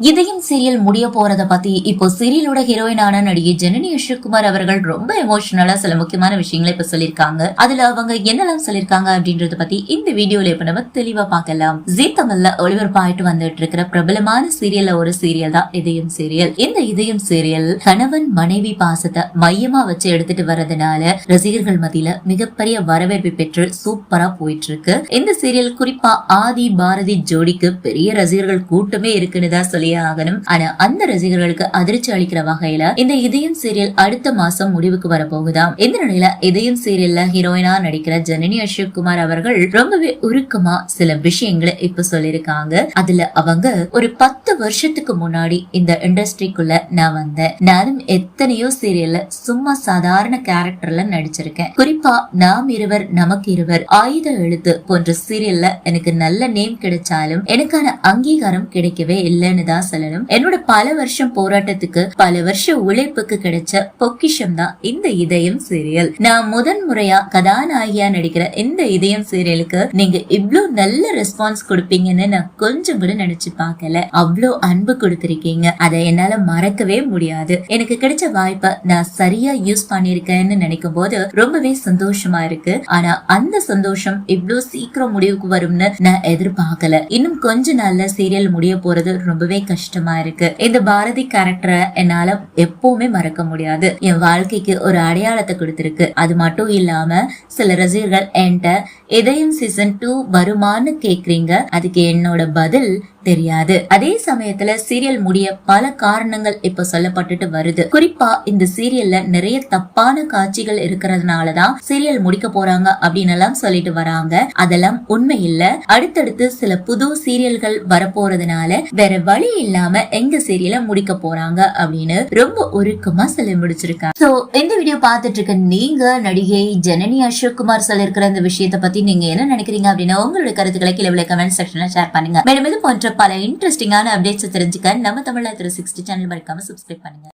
இதயம் சீரியல் முடிய போறத பத்தி இப்போ சீரியலோட ஹீரோயினான நடிகை ஜனனி அசோக்குமார் அவர்கள் ரொம்ப எமோஷனலா சில முக்கியமான விஷயங்களை இப்ப சொல்லிருக்காங்க அதுல அவங்க என்னெல்லாம் சொல்லிருக்காங்க அப்படின்றத பத்தி இந்த வீடியோல இப்ப நம்ம தெளிவா பார்க்கலாம். ஜி தமிழ்ல ஒளிபரப்பாயிட்டு வந்துட்டு இருக்கிற பிரபலமான சீரியல்ல ஒரு சீரியல் தான் இதயம் சீரியல் இந்த இதயம் சீரியல் கணவன் மனைவி பாசத்தை மையமா வச்சு எடுத்துட்டு வர்றதுனால ரசிகர்கள் மத்தியில மிகப்பெரிய வரவேற்பு பெற்று சூப்பரா போயிட்டு இருக்கு இந்த சீரியல் குறிப்பா ஆதி பாரதி ஜோடிக்கு பெரிய ரசிகர்கள் கூட்டமே இருக்குன்னு தான் சொல்லியே ஆகணும் ஆனா அந்த ரசிகர்களுக்கு அதிர்ச்சி அளிக்கிற வகையில இந்த இதயம் சீரியல் அடுத்த மாசம் முடிவுக்கு வரப்போகுதாம். இந்த நிலையில இதயம் சீரியல்ல ஹீரோயினா நடிக்கிற ஜனனி அசோக் குமார் அவர்கள் ரொம்பவே உருக்கமா சில விஷயங்களை இப்ப சொல்லிருக்காங்க அதுல அவங்க ஒரு பத்து வருஷத்துக்கு முன்னாடி இந்த இண்டஸ்ட்ரிக்குள்ள நான் வந்தேன். நானும் எத்தனையோ சீரியல்ல சும்மா சாதாரண கேரக்டர்ல நடிச்சிருக்கேன். குறிப்பா நாம் இருவர் நமக்கு இருவர் ஆயுத எழுத்து போன்ற சீரியல்ல எனக்கு நல்ல நேம் கிடைச்சாலும் எனக்கான அங்கீகாரம் கிடைக்கவே இல்லைன்னு தான் சொல்லணும் என்னோட பல வருஷம் போராட்டத்துக்கு பல வருஷ உழைப்புக்கு கிடைச்ச பொக்கிஷம் தான் இந்த இதயம் சீரியல். நான் முதன் முறையா கதாநாயகியா நடிக்கிற இந்த இதயம் சீரியலுக்கு நீங்க இவ்ளோ நல்ல ரெஸ்பான்ஸ் கொடுப்பீங்கன்னு நான் கொஞ்சம் கூட நினைச்சு பார்க்கல. அவ்வளோ அன்பு கொடுத்திருக்கீங்க. அதை என்னால மறக்கவே முடியாது. எனக்கு கிடைச்ச வாய்ப்பை நான் சரியா யூஸ் பண்ணிருக்கேன்னு நினைக்கும் போது ரொம்பவே சந்தோஷமா இருக்கு. ஆனா அந்த சந்தோஷம் இவ்ளோ சீக்கிரம் முடிவுக்கு வரும்னு நான் எதிர்பார்க்கல. இன்னும் கொஞ்ச நாள்ல சீரியல் முடிய போறது ரொம்பவே கஷ்டமா இருக்கு. இந்த பாரதி கேரக்டரை என்னால எப்பவுமே மறக்க முடியாது. என் வாழ்க்கைக்கு ஒரு அடையாளத்தை கொடுத்திருக்கு. அது மட்டும் இல்லாம சில ரசிகர்கள் என்கிட்ட இதயம் சீசன் டூ வருமான்னு கேக்குறீங்க. அதுக்கு என்னோட பதில் தெரியாது. அதே சமயத்துல சீரியல் முடிய பல காரணங்கள் இப்ப சொல்லப்பட்டுட்டு வருது. குறிப்பா இந்த சீரியல்ல நிறைய தப்பான காட்சிகள் இருக்கிறதுனாலதான் சீரியல் முடிக்க போறாங்க அப்படின்னு எல்லாம் சொல்லிட்டு வராங்க. அதெல்லாம் உண்மை இல்ல. அடுத்தடுத்து சில புது சீரியல்கள் வரப்போறதுனால வேற வழி இல்லாம எங்க சீரியலை முடிக்க போறாங்க அப்படின்னு ரொம்ப உருக்கமா சொல்லி முடிச்சிருக்காங்க. சோ இந்த வீடியோ பார்த்துட்டு இருக்க நீங்க நடிகை ஜனனி அசோக் குமார் சொல்லிருக்கிற இந்த விஷயத்தை பத்தி நீங்க என்ன நினைக்கிறீங்க அப்படின்னா உங்களுடைய கருத்துக்களை கீழே கமெண்ட் செக்ஷன்ல ஷேர் பண்ணுங்க. மேலும் இது போன்ற பல இன்ட்ரெஸ்டிங்கான அப்டேட்ஸ் தெரிஞ்சுக்க நம்ம தமிழ் சிக்ஸ்டி சேனல் மறக்காம சப்ஸ்கிரைப் பண்ணுங்க.